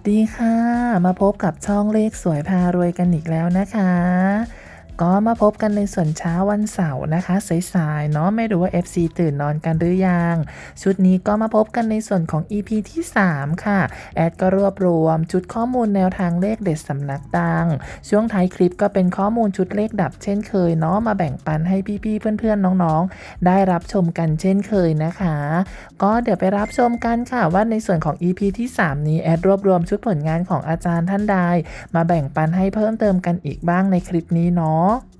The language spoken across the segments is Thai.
สดีค่ะ มาพบกับช่องเลขสวยพารวยกันอีกแล้วนะคะ ก็มาพบกันในส่วนเช้าวันเสาร์นะคะสายๆเนาะไม่รู้ว่า FC ตื่นนอนกันหรือยัง ชุดนี้ก็มาพบกันในส่วนของ EP ที่ 3 ค่ะ แอดก็รวบรวมชุดข้อมูลแนวทางเลขเด็ดสำนักดัง ช่วงท้ายคลิปก็เป็นข้อมูลชุดเลขดับเช่นเคยเนาะมาแบ่งปันให้พี่ๆเพื่อนๆน้องๆ ได้รับชมกันเช่นเคยนะคะ ก็เดี๋ยวไปรับชมกันค่ะว่าในส่วนของ EP ที่ 3 นี้แอดรวบรวมชุดผลงานของอาจารย์ท่านใด มาแบ่งปันให้เพิ่มเติมกันอีกบ้างในคลิปนี้เนาะの？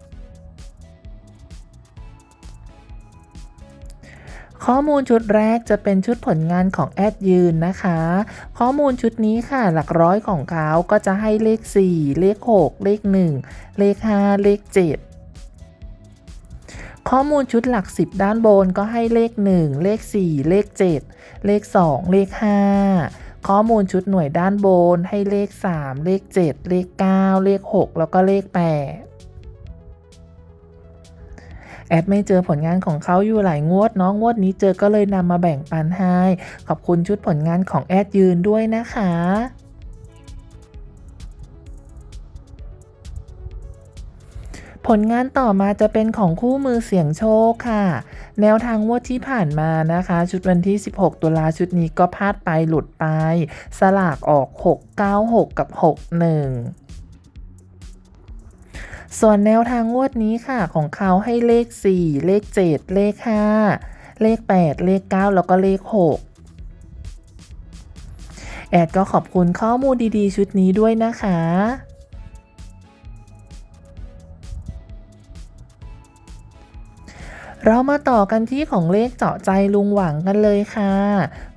ข้อมูลชุดแรกจะเป็นชุดผลงานของแอดยืนนะคะ ข้อมูลชุดนี้ค่ะหลักร้อยของเขาก็จะให้เลข 4 เลข 6 เลข 1 เลข 5 เลข 7 ข้อมูลชุดหลัก 10 ด้านบนก็ให้เลข 1 เลข 4 เลข 7 เลข 2 เลข 5 ข้อมูลชุดหน่วยด้านบนให้เลข 3 เลข 7 เลข 9 เลข 6 แล้วก็เลข 8 แอดไม่เจอผลงานของเขาอยู่หลายงวดเน้องงวดนี้เจอก็เลยนำมาแบ่งปันให้ ขอบคุณชุดผลงานของแอดยืนด้วยนะคะผลงานต่อมาจะเป็นของคู่มือเสียงโชคค่ะ แนวทางงวดที่ผ่านมานะคะ ชุดวันที่ 16 ตุลาชุดนี้ก็พลาดไปหลุดไป สลากออก 696 กับ 61 ส่วนแนวทางงวดนี้ค่ะ ของเขาให้เลข 4 เลข 7 เลข 5 เลข 8 เลข 9 แล้วก็เลข 6แอดก็ขอบคุณข้อมูลดีๆ ชุดนี้ด้วยนะคะ เรามาต่อกันที่ของเลขเจาะใจลุงหวังกันเลยค่ะ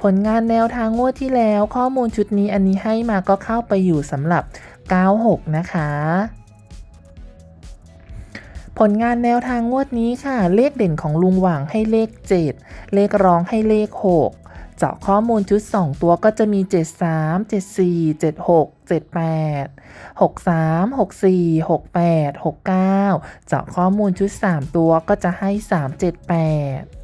ผลงานแนวทางงวดที่แล้วข้อมูลชุดนี้อันนี้ให้มาก็เข้าไปอยู่สำหรับ 96 นะคะ ผลงานแนวทางงวดนี้ค่ะ เลขเด่นของลุงหว่างให้เลข 7 เลขรองให้เลข 6 เจาะข้อมูลชุด 2 ตัวก็จะมี 73 74 76 78 63 64 68 69 เจาะข้อมูลชุด 3 ตัวก็จะให้ 378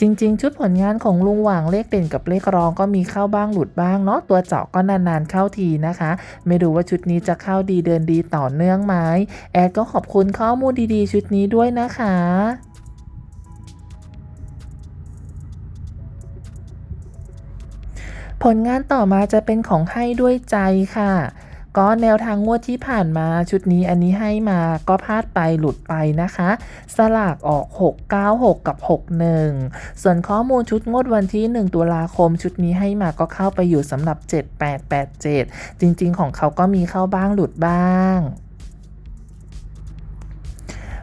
จริง ๆ ชุดผลงานของลุงหว่างเลขเด่นกับเลขรองก็มีเข้าบ้างหลุดบ้างเนาะตัวเจาะก็นานๆเข้าทีนะคะ ไม่รู้ว่าชุดนี้จะเข้าดีเดินดีต่อเนื่องไหมแอดก็ขอบคุณข้อมูลดีๆ ชุดนี้ด้วยนะคะผลงานต่อมาจะเป็นของให้ด้วยใจค่ะ ก็แนวทางงวดที่ผ่านมาชุดนี้อันนี้ให้มาก็พลาดไปหลุดไปนะคะ สลากออก 696 กับ 61 ส่วนข้อมูลชุดงวดวันที่ 1 ตุลาคมชุดนี้ให้มาก็เข้าไปอยู่สำหรับ 7887 จริงๆของเขาก็มีเข้าบ้างหลุดบ้าง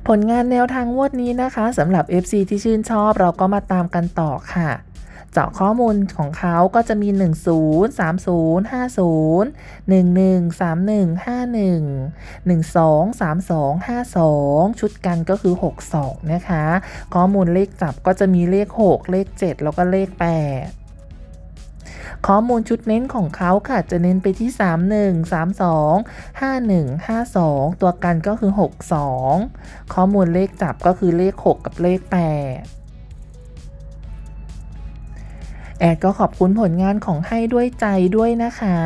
ผลงานแนวทางงวดนี้นะคะสำหรับ FC ที่ชื่นชอบเราก็มาตามกันต่อค่ะ เจาะข้อมูลของเขาก็จะมี 10 30 50 11 31 51 12 32 52 ชุดกันก็คือ 62 นะคะ ข้อมูลเลขจับก็จะมีเลข 6 เลข 7 แล้วก็เลข 8ข้อมูลชุดเน้นของเขาค่ะจะเน้นไปที่ 31 32 51 52 ตัวกันก็คือ 62 ข้อมูลเลขจับก็คือเลข 6 กับเลข 8 แอดก็ขอบคุณผลงานของให้ด้วยใจด้วยนะคะ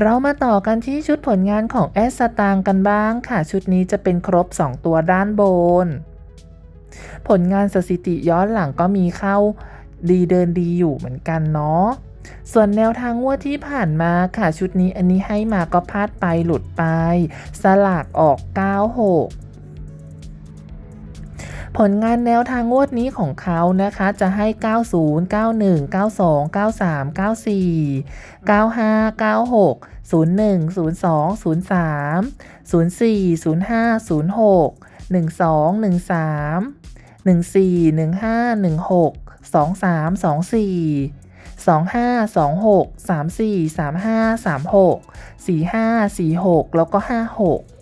เรามาต่อกันที่ชุดผลงานของแอดสตางกันบ้างค่ะ ชุดนี้จะเป็นครบ 2 ตัวด้านบน ผลงานสถิติย้อนหลังก็มีเข้าดีเดินดีอยู่เหมือนกันเนาะส่วนแนวทางงวดที่ผ่านมาค่ะ ชุดนี้อันนี้ให้มาก็พลาดไปหลุดไป สลากออก 96 ผลงานแนวทางงวดนี้ของเขานะคะจะให้ 90 91 92 93 94 95 96 01 02 03 04 05 06 12 13 14 15 16 23 24 25 26 34 35 36 45 46 แล้วก็ 56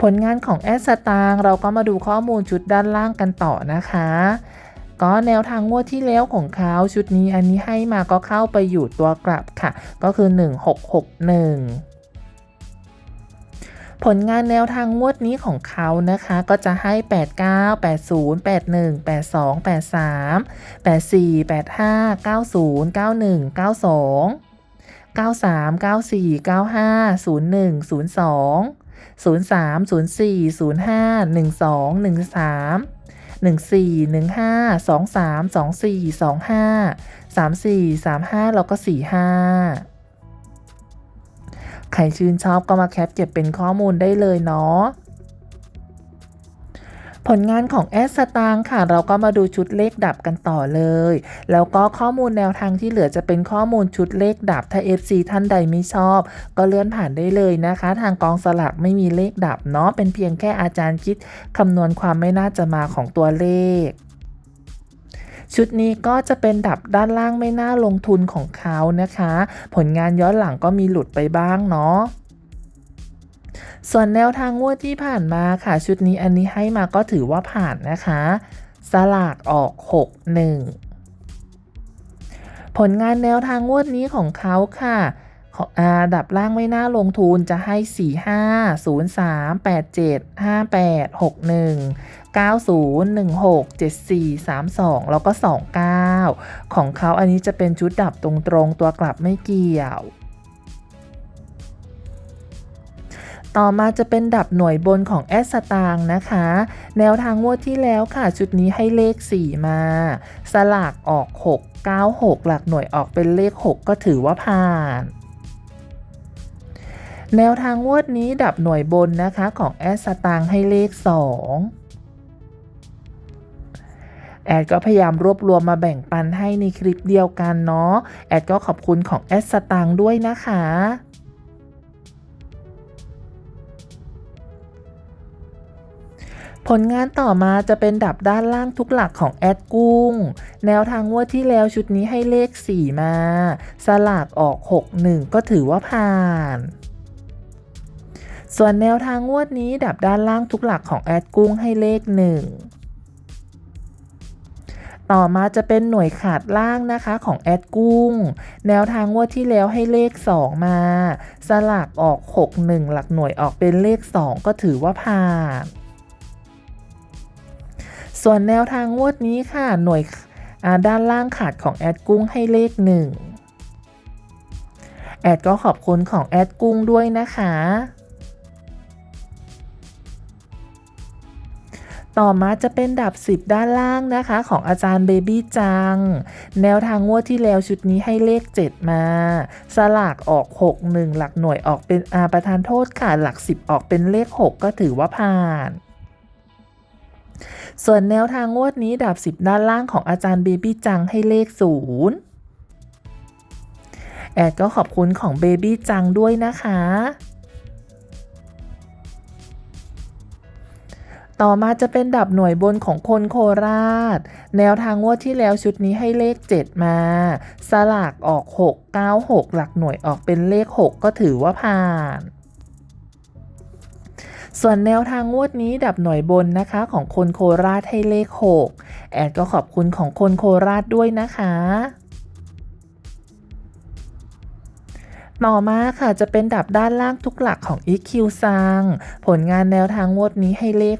ผลงานของแอสตางเราก็มาดูข้อมูลชุดด้านล่างกันต่อนะคะ ก็แนวทางงวดที่แล้วของเขาชุดนี้อันนี้ให้มาก็เข้าไปอยู่ตัวกลับค่ะ ก็คือ 1661ผลงานแนวทางงวดนี้ของเขานะคะ ก็จะให้ 89 80 81 82 83 84 85 90 91 92 93 94 95 01 02 03 04 05 12 13 14 15 23 24 25 34 35 แล้วก็ 45 ใครชื่นชอบก็มาแคปเก็บเป็นข้อมูลได้เลยเนาะ ผลงานของแอสตางค่ะเราก็มาดูชุดเลขดับกันต่อเลย แล้วก็ข้อมูลแนวทางที่เหลือจะเป็นข้อมูลชุดเลขดับถ้า FC ท่านใดไม่ชอบ ก็เลื่อนผ่านได้เลยนะคะ ทางกองสลากไม่มีเลขดับเนาะเป็นเพียงแค่อาจารย์คิดคำนวณความไม่น่าจะมาของตัวเลขชุดนี้ก็จะเป็นดับด้านล่างไม่น่าลงทุนของเขานะคะ ผลงานย้อนหลังก็มีหลุดไปบ้างเนาะ ส่วนแนวทางงวดที่ผ่านมาค่ะ ชุดนี้อันนี้ให้มาก็ถือว่าผ่านนะคะ สลากออก 61 ผลงานแนวทางงวดนี้ของเขาค่ะอาดับล่างไม่น่าลงทุนจะให้ 45 03 87 58 61 90 16 74 32 แล้วก็ 29 ของเขาอันนี้จะเป็นชุดดับตรงๆ ตัวกลับไม่เกี่ยว ต่อมาจะเป็นดับหน่วยบนของแอสสตางนะคะ แนวทางงวดที่แล้วค่ะ ชุดนี้ให้เลข 4 มา สลากออก 6 9 6 หลักหน่วยออกเป็นเลข 6 ก็ถือว่าผ่านแนวทางงวดนี้ดับหน่วยบนนะคะของแอสสตางให้เลข 2 แอดก็พยายามรวบรวมมาแบ่งปันให้ในคลิปเดียวกันเนาะ แอดก็ขอบคุณของแอดสตางด้วยนะคะ ผลงานต่อมาจะเป็นดับด้านล่างทุกหลักของแอดกุ้ง แนวทางงวดที่แล้วชุดนี้ให้เลข 4 มา สลากออก 61 ก็ถือว่าผ่าน ส่วนแนวทางงวดนี้ดับด้านล่างทุกหลักของแอดกุ้งให้เลข 1 ต่อมาจะเป็นหน่วยขาดล่างนะคะของแอดกุ้ง แนวทางงวดที่แล้วให้เลข 2 มา สลากออก 61 หลักหน่วยออกเป็นเลข 2 ก็ถือว่าผ่าน ส่วนแนวทางงวดนี้ค่ะ หน่วยด้านล่างขาดของแอดกุ้งให้เลข 1 แอดก็ขอบคุณของแอดกุ้งด้วยนะคะ ต่อมาจะเป็นดับ 10 ด้านล่างนะคะ ของอาจารย์เบบี้จัง แนวทางงวดที่แล้วชุดนี้ให้เลข 7 มา สลากออก 6 1 หลักหน่วยออกเป็นอาประธานโทษค่ะ หลัก 10 ออกเป็นเลข 6 ก็ถือว่าผ่าน ส่วนแนวทางงวดนี้ดับ10ด้านล่างของอาจารย์เบบี้จังให้เลข0แอดก็ขอบคุณของเบบี้จังด้วยนะคะ ต่อมาจะเป็นดับหน่วยบนของคนโคราช แนวทางงวดที่แล้วชุดนี้ให้เลข 7 มา สลากออก 6 9 6 หลักหน่วยออกเป็นเลข 6 ก็ถือว่าผ่าน ส่วนแนวทางงวดนี้ดับหน่วยบนนะคะของคนโคราชให้เลข 6 แอดก็ขอบคุณของคนโคราชด้วยนะคะ ต่อมาค่ะจะเป็นดับด้านล่างทุกหลักของ EQ ซังผลงานแนวทางงวดนี้ให้เลข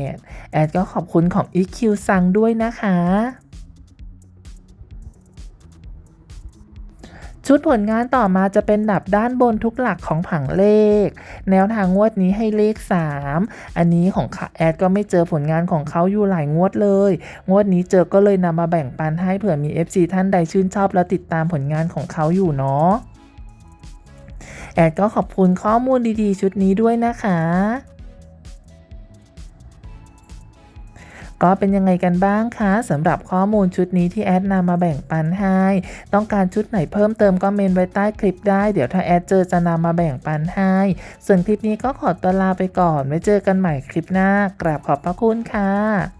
8 แอดก็ขอบคุณของ EQ ซังด้วยนะคะ ชุดผลงานต่อมาจะเป็นดับด้านบนทุกหลักของผังเลข แนวทางงวดนี้ให้เลข 3 อันนี้ของแอดก็ไม่เจอผลงานของเขาอยู่หลายงวดเลย งวดนี้เจอก็เลยนำมาแบ่งปันให้เผื่อมี FC ท่านใดชื่นชอบและติดตามผลงานของเขาอยู่เนาะแอดก็ขอบคุณข้อมูลดีๆ ชุดนี้ด้วยนะคะ ก็เป็นยังไงกันบ้างคะสำหรับข้อมูลชุดนี้ที่แอดนำมาแบ่งปันให้ ต้องการชุดไหนเพิ่มเติมก็เมนไว้ใต้คลิปได้ เดี๋ยวถ้าแอดเจอจะนำมาแบ่งปันให้ ส่วนคลิปนี้ก็ขอตัวลาไปก่อน ไว้เจอกันใหม่คลิปหน้ากราบขอบพระคุณค่ะ